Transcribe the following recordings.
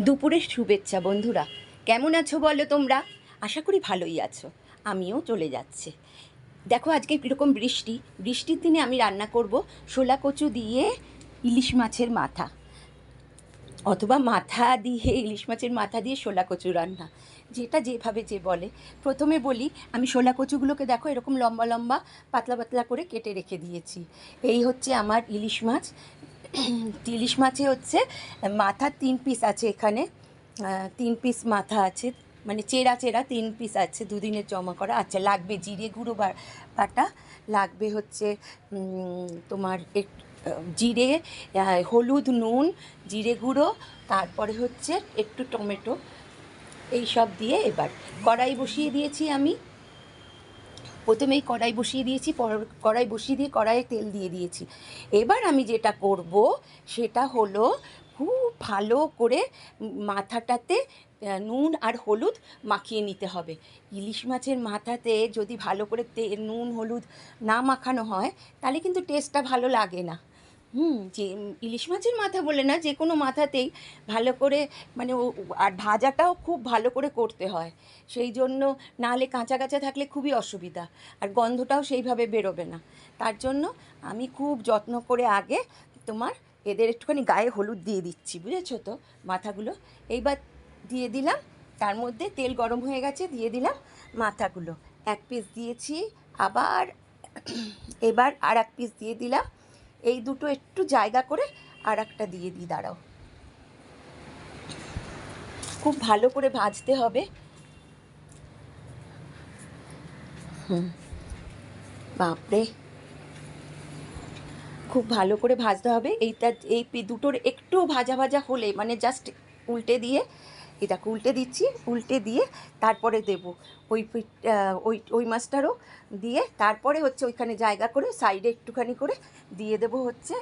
দুপুরের শুভেচ্ছা বন্ধুরা। কেমন আছো বলো তোমরা? আশা করি ভালোই আছো। আমিও চলে যাচ্ছে। দেখো, আজকে কীরকম বৃষ্টি। বৃষ্টির দিনে আমি রান্না করব শোলা কচু দিয়ে ইলিশ মাছের মাথা। অথবা মাথা দিয়ে, ইলিশ মাছের মাথা দিয়ে শোলা কচু রান্না। যেটা যেভাবে যে বলে। প্রথমে বলি, আমি শোলা কচুগুলোকে দেখো, এরকম লম্বা লম্বা, পাতলা পাতলা করে কেটে রেখে দিয়েছি। এই হচ্ছে আমার ইলিশ মাছ। ইলিশ মাছে হচ্ছে মাথার তিন পিস আছে এখানে তিন পিস মাথা আছে মানে চেরা চেরা তিন পিস আছে, দুদিনের জমা করা আচ্ছা লাগবে জিরে গুঁড়ো বাটা, লাগবে হচ্ছে তোমার জিরে হলুদ, নুন, জিরে গুঁড়ো, তারপরে হচ্ছে একটু টমেটো, এই সব দিয়ে এবার কড়াই বসিয়ে দিয়েছি আমি। প্রথমেই কড়াই বসিয়ে দিয়েছি কড়াই বসিয়ে দিয়ে কড়াইয়ে তেল দিয়ে দিয়েছি। এবার আমি যেটা করব, সেটা হলো খুব ভালো করে মাথাটাতে নুন আর হলুদ মাখিয়ে নিতে হবে। ইলিশ মাছের মাথাতে যদি ভালো করে নুন, হলুদ না মাখানো হয়, তাহলে কিন্তু টেস্টটা ভালো লাগে না। হুম, যে ইলিশ মাছের মাথা বলে না, যে কোনো মাথাতেই ভালো করে মানে ও আর ভাজাটাও খুব ভালো করে করতে হয়। সেই জন্য নাহলে কাঁচা কাঁচা থাকলে খুবই অসুবিধা, আর গন্ধটাও সেইভাবে বেরোবে না। তার জন্য আমি খুব যত্ন করে আগে তোমার এদের একটুখানি গায়ে হলুদ দিয়ে দিচ্ছি, বুঝেছ তো? মাথাগুলো। এইবার দিয়ে দিলাম, তার মধ্যে তেল গরম হয়ে গেছে, দিয়ে দিলাম মাথাগুলো। এক পিস দিয়েছি, আবার এবার আর এক পিস দিয়ে দিলাম এই দুটো একটু জায়গা করে আর একটা দিয়ে দিই, দাঁড়াও। খুব ভালো করে ভাজতে হবে। হুম। বাপরে। খুব ভালো করে ভাজতে হবে। এইটা, এই দুটোর একটু ভাজা ভাজা হলে মানে জাস্ট উল্টে দিয়ে এটাকে উল্টে দিচ্ছি, উল্টে দিয়ে তারপরে দেব। ওই ওই ওই মাছটারও দিয়ে তারপরে হচ্ছে ওইখানে জায়গা করে সাইডে একটুখানি করে দিয়ে দেব হচ্ছে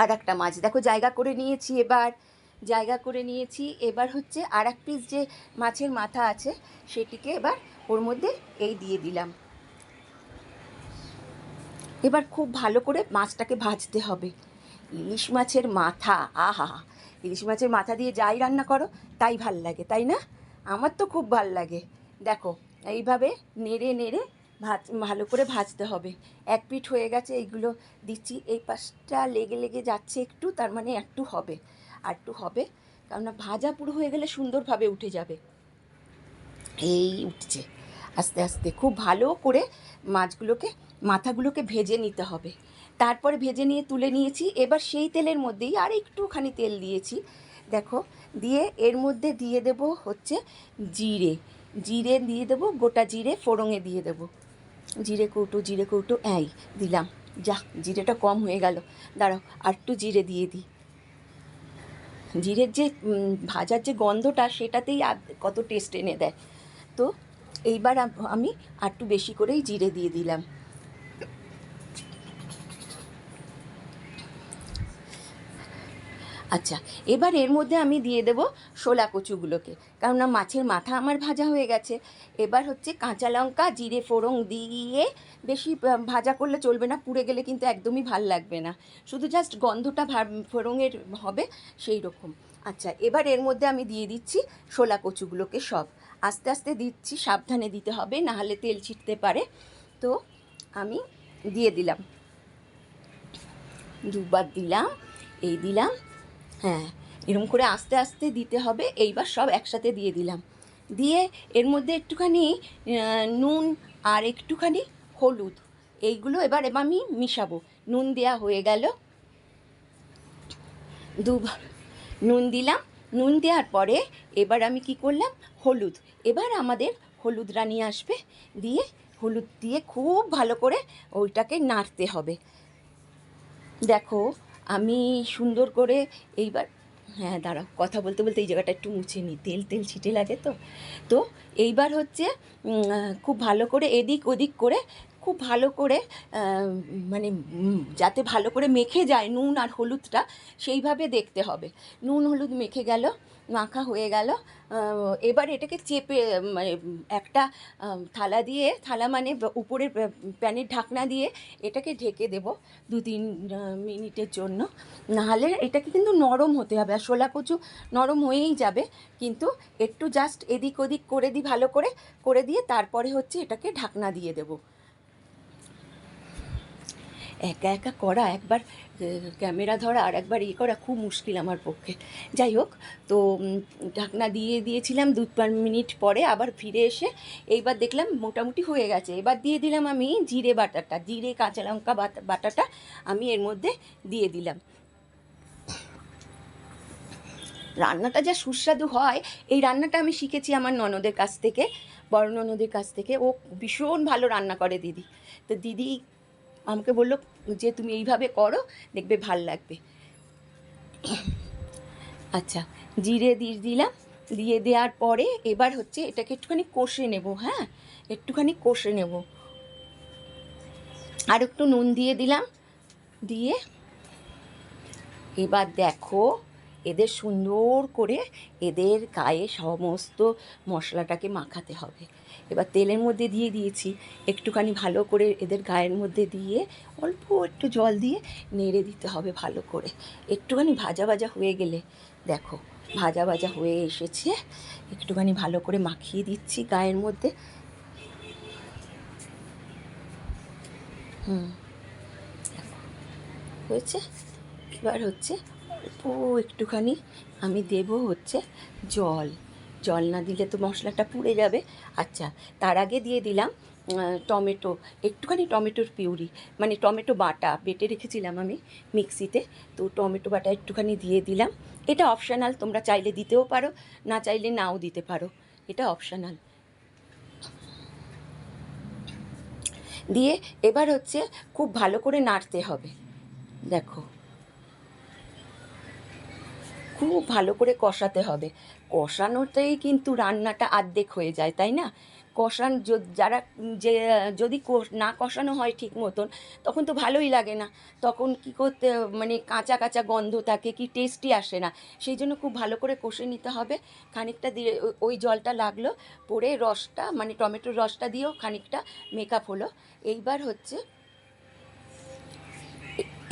আর একটা মাছ। দেখো, জায়গা করে নিয়েছি এবার, জায়গা করে নিয়েছি। এবার হচ্ছে আর এক পিস যে মাছের মাথা আছে, সেটিকে এবার ওর মধ্যে এই দিয়ে দিলাম। এবার খুব ভালো করে মাছটাকে ভাজতে হবে। ইলিশ মাছের মাথা, আহা! ইলিশ মাছের মাথা দিয়ে যাই রান্না করো, তাই ভালো লাগে, তাই না? আমার তো খুব ভালো লাগে। দেখো, এইভাবে নেড়ে নেড়ে ভাজ, ভালো করে ভাজতে হবে। এক পিঠ হয়ে গেছে, এইগুলো দিচ্ছি। এই পাশটা লেগে লেগে যাচ্ছে একটু, তার মানে একটু হবে। আর একটু হবে, কেননা ভাজা পুরো হয়ে গেলে সুন্দরভাবে উঠে যাবে। এই উঠছে। আস্তে আস্তে, খুব ভালো করে মাছগুলোকে, মাথাগুলোকে ভেজে নিতে হবে। তারপরে ভেজে নিয়ে তুলে নিয়েছি। এবার সেই তেলের মধ্যেই আর একটুখানি তেল দিয়েছি। দেখো, দিয়ে এর মধ্যে দিয়ে দেব হচ্ছে জিরে। জিরে দিয়ে দেব, গোটা জিরে ফোড়ঙে দিয়ে দেব। জিরে কৌটো জিরে কৌটো, এই দিলাম। যা, জিরেটা কম হয়ে গেল। দাঁড়াও, আর একটু জিরে দিয়ে দিই। জিরের যে ভাজার যে গন্ধটা, সেটাতেই কত টেস্ট এনে দেয়। তো এইবার আমি একটু বেশি করেই জিরে দিয়ে দিলাম। আচ্ছা এবার এর মধ্যে আমি দিয়ে দেব শোলা কচুগুলোকে। কেননা মাছের মাথা আমার ভাজা হয়ে গেছে। এবার হচ্ছে কাঁচা লঙ্কা, জিরে ফোড়ং দিয়ে বেশি ভাজা করলে চলবে না, পুড়ে গেলে কিন্তু একদমই ভালো লাগবে না। শুধু জাস্ট গন্ধটা ফোড়নের হবে সেই রকম আচ্ছা এবার এর মধ্যে আমি দিয়ে দিচ্ছি শোলা কচুগুলোকে সব। আস্তে আস্তে দিচ্ছি, সাবধানে দিতে হবে, নাহলে তেল ছিটতে পারে। তো আমি দিয়ে দিলাম। দুবার দিলাম, এই দিলাম। হ্যাঁ এরকম করে আস্তে আস্তে দিতে হবে। এইবার সব একসাথে দিয়ে দিলাম। দিয়ে এর মধ্যে একটুখানি নুন আর একটুখানি হলুদ। এইগুলো এবার এবার আমি মিশাবো। নুন দেওয়া হয়ে গেল। দুবার নুন দিলাম। নুন দেওয়ার পরে এবার আমি কি করলাম? হলুদ। এবার আমাদের হলুদ রানি আসবে। দিয়ে হলুদ দিয়ে খুব ভালো করে ওইটাকে নাড়তে হবে। দেখো আমি সুন্দর করে এইবার হ্যাঁ দাঁড়াও, কথা বলতে বলতে এই জায়গাটা একটু মুছে নিই। তেল তেল ছিটে লাগে তো। তো এইবার হচ্ছে খুব ভালো করে এদিক ওদিক করে খুব ভালো করে মানে যাতে ভালো করে মেখে যায় নুন আর হলুদটা, সেইভাবে দেখতে হবে। নুন, হলুদ মেখে গেল, মাখা হয়ে গেল এবার এটাকে চেপে মানে একটা থালা দিয়ে, থালা মানে উপরে প্যানের ঢাকনা দিয়ে এটাকে ঢেকে দেব দু তিন মিনিটের জন্য। নাহলে এটাকে কিন্তু নরম হতে হবে, আর শোলা কচু নরম হয়েই যাবে, কিন্তু একটু জাস্ট এদিক ওদিক করে দিই, ভালো করে করে দিয়ে তারপরে হচ্ছে এটাকে ঢাকনা দিয়ে দেবো। একা একা করা একবার ক্যামেরা ধরা আর একবার ইয়ে করা খুব মুশকিল আমার পক্ষে। যাই হোক, তো ঢাকনা দিয়ে দিয়েছিলাম দু পাঁচ মিনিট পরে আবার ফিরে এসে এইবার দেখলাম মোটামুটি হয়ে গেছে। এবার দিয়ে দিলাম আমি জিরে বাটাটা, জিরে কাঁচা লঙ্কা বাটা, বাটাটা আমি এর মধ্যে দিয়ে দিলাম। রান্নাটা যা সুস্বাদু হয়, এই রান্নাটা আমি শিখেছি আমার ননদের কাছ থেকে, বড় ননদের কাছ থেকে। ও ভীষণ ভালো রান্না করে দিদি। তো দিদি আমাকে বলল যে তুমি এইভাবে করো, দেখবে ভালো লাগবে। আচ্ছা জিরে দিয়ে দিলাম। দিয়ে দেওয়ার পরে এবার হচ্ছে এটাকে একটুখানি কষে নেব হ্যাঁ? একটুখানি কষে নেব। আর একটু নুন দিয়ে দিলাম। দিয়ে এবার দেখো এদের সুন্দর করে এদের গায়ে সমস্ত মশলাটাকে মাখাতে হবে। এবার তেলের মধ্যে দিয়ে দিয়েছি। একটুখানি ভালো করে এদের গায়ের মধ্যে দিয়ে অল্প একটু জল দিয়ে নেড়ে দিতে হবে ভালো করে। একটুখানি ভাজা ভাজা হয়ে গেলে দেখো, ভাজা ভাজা হয়ে এসেছে। একটুখানি ভালো করে মাখিয়ে দিচ্ছি গায়ের মধ্যে। হুম হয়েছে? এবার হচ্ছে অল্প একটুখানি আমি দেব হচ্ছে জল। জল না দিলে তো মশলাটা পুড়ে যাবে। আচ্ছা তার আগে দিয়ে দিলাম টমেটো, একটুখানি টমেটোর পিউরি মানে টমেটো বাটা বেটে রেখেছিলাম আমি মিক্সিতে। তো টমেটো বাটা একটুখানি দিয়ে দিলাম। এটা অপশানাল, তোমরা চাইলে দিতেও পারো, না চাইলে নাও দিতে পারো। এটা অপশানাল। দিয়ে এবার হচ্ছে খুব ভালো করে নাড়তে হবে। দেখো খুব ভালো করে কষাতে হবে। কষানোতেই কিন্তু রান্নাটা আর্ধেক হয়ে যায়, তাই না? কষান যারা যে, যদি না কষানো হয় ঠিক মতন, তখন তো ভালোই লাগে না। তখন কি করতে মানে কাঁচা কাঁচা গন্ধ থাকে কি টেস্টই আসে না। সেই জন্য খুব ভালো করে কষে নিতে হবে। খানিকটা দিয়ে ওই জলটা লাগল, পরে রসটা মানে টমেটোর রসটা দিয়েও খানিকটা মেকআপ হলো। এইবার হচ্ছে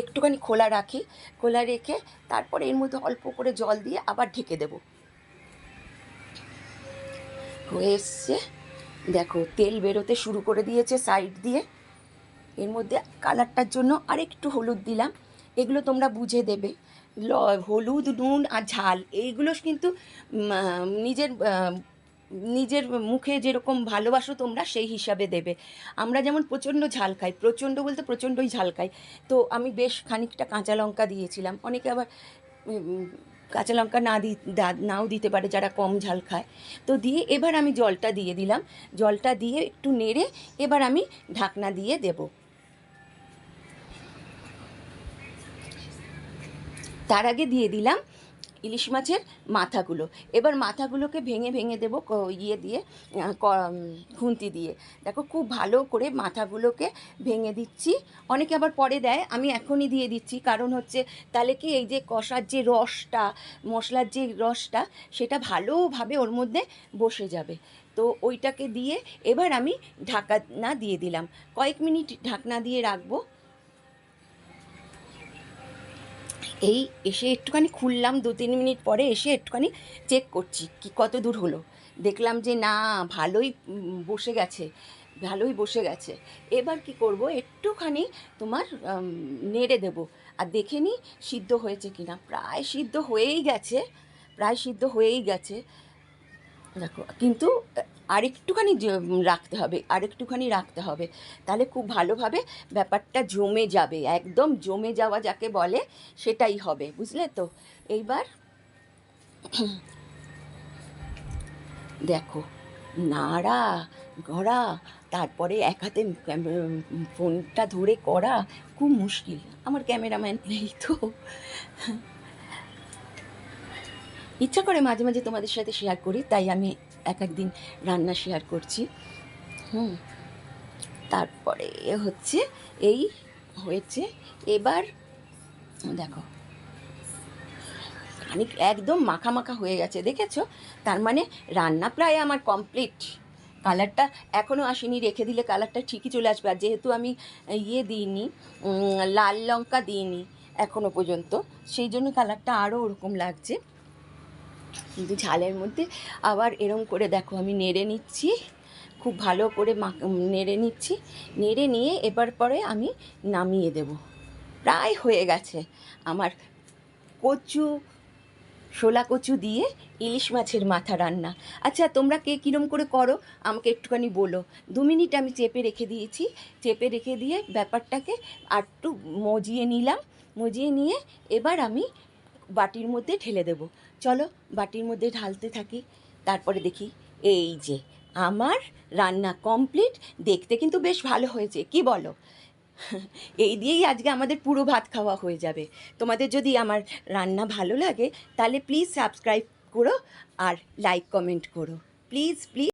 একটুখানি খোলা রাখি, খোলা রেখে তারপরে এর মধ্যে অল্প করে জল দিয়ে আবার ঢেকে দেব। হয়ে এসছে। দেখো, তেল বেরোতে শুরু করে দিয়েছে সাইড দিয়ে। এর মধ্যে কালারটার জন্য আরেকটু হলুদ দিলাম। এগুলো তোমরা বুঝে দেবে। হলুদ, নুন আর ঝাল, এইগুলো কিন্তু নিজের নিজের মুখে যেরকম ভালোবাসো তোমরা, সেই হিসাবে দেবে। আমরা যেমন প্রচণ্ড ঝাল খাই, প্রচণ্ড বলতে প্রচণ্ডই ঝাল খাই। তো আমি বেশ খানিকটা কাঁচা লঙ্কা দিয়েছিলাম। অনেকে আবার কাঁচা লঙ্কা না দি, নাও দিতে পারে যারা কম ঝাল খায়। তো দিয়ে এবার আমি জলটা দিয়ে দিলাম। জলটা দিয়ে একটু নেড়ে এবার আমি ঢাকনা দিয়ে দেব। তার আগে দিয়ে দিলাম ইলিশ মাছের মাথাগুলো। এবার মাথাগুলোকে ভেঙে ভেঙে দেবো ইয়ে দিয়ে খুন্তি দিয়ে। দেখো খুব ভালো করে মাথাগুলোকে ভেঙে দিচ্ছি। অনেকে আবার পরে দেয়, আমি এখনই দিয়ে দিচ্ছি। কারণ হচ্ছে, তাহলে কি এই যে কষার যে রসটা, মশলার যে রসটা, সেটা ভালোভাবে ওর মধ্যে বসে যাবে। তো ওইটাকে দিয়ে এবার আমি ঢাকনা দিয়ে দিলাম। কয়েক মিনিট ঢাকনা দিয়ে রাখব। এই এসে একটুখানি খুললাম, দু তিন মিনিট পরে এসে একটুখানি চেক করছি, কি কত দূর হলো। দেখলাম যে না, ভালোই বসে গেছে, ভালোই বসে গেছে। এবার কি করব, একটুখানি তোমার নেড়ে দেব। আর দেখে নিই সিদ্ধ হয়েছে কিনা। প্রায় সিদ্ধ হয়েই গেছে, প্রায় সিদ্ধ হয়েই গেছে। দেখো, কিন্তু আরেকটুখানি জ- রাখতে হবে, আরেকটুখানি রাখতে হবে। তাহলে খুব ভালোভাবে ব্যাপারটা জমে যাবে, একদম জমে যাওয়া যাকে বলে সেটাই হবে, বুঝলে তো? এইবার দেখো, নাড়া, গড়া, তারপরে এক হাতে ফোনটা ধরে করা, খুব মুশকিল, আমার ক্যামেরাম্যান নেই তো। ইচ্ছা করে মাঝে মাঝে তোমাদের সাথে শেয়ার করি, তাই আমি এক একদিন রান্না শেয়ার করছি। হুম, তারপরে হচ্ছে এই হয়েছে, এবার দেখো, খানিক একদম মাখা মাখা হয়ে গেছে, দেখেছ? তার মানে রান্না প্রায় আমার কমপ্লিট কালারটা এখনও আসেনি, রেখে দিলে কালারটা ঠিকই চলে আসবে। আর যেহেতু আমি ইয়ে দিইনি লাল লঙ্কা দিইনি এখনও পর্যন্ত, সেই জন্য কালারটা আরও ওরকম লাগছে। কিন্তু ঝালের মধ্যে আবার এরম করে দেখো আমি নেড়ে নিচ্ছি। খুব ভালো করে নেড়ে নিচ্ছি। নেড়ে নিয়ে এবার পরে আমি নামিয়ে দেব। প্রায় হয়ে গেছে। আমার কচু, শোলা কচু দিয়ে ইলিশ মাছের মাথা রান্না। আচ্ছা তোমরা কে কীরম করে করো? আমাকে একটুখানি বলো। দু মিনিট আমি চেপে রেখে দিয়েছি। চেপে রেখে দিয়ে ব্যাপারটাকে আর একটু মজিয়ে নিলাম। মজিয়ে নিয়ে এবার আমি বাটির মধ্যে ঢেলে দেব। চলো বাটির মধ্যে ঢালতে থাকি, তারপরে দেখি এই যে আমার রান্না কমপ্লিট দেখতে কিন্তু বেশ ভালো হয়েছে, কি বলো? এই দিয়েই আজকে আমাদের পুরো ভাত খাওয়া হয়ে যাবে। তোমাদের যদি আমার রান্না ভালো লাগে, তাহলে প্লিজ সাবস্ক্রাইব করো আর লাইক কমেন্ট করো। Please please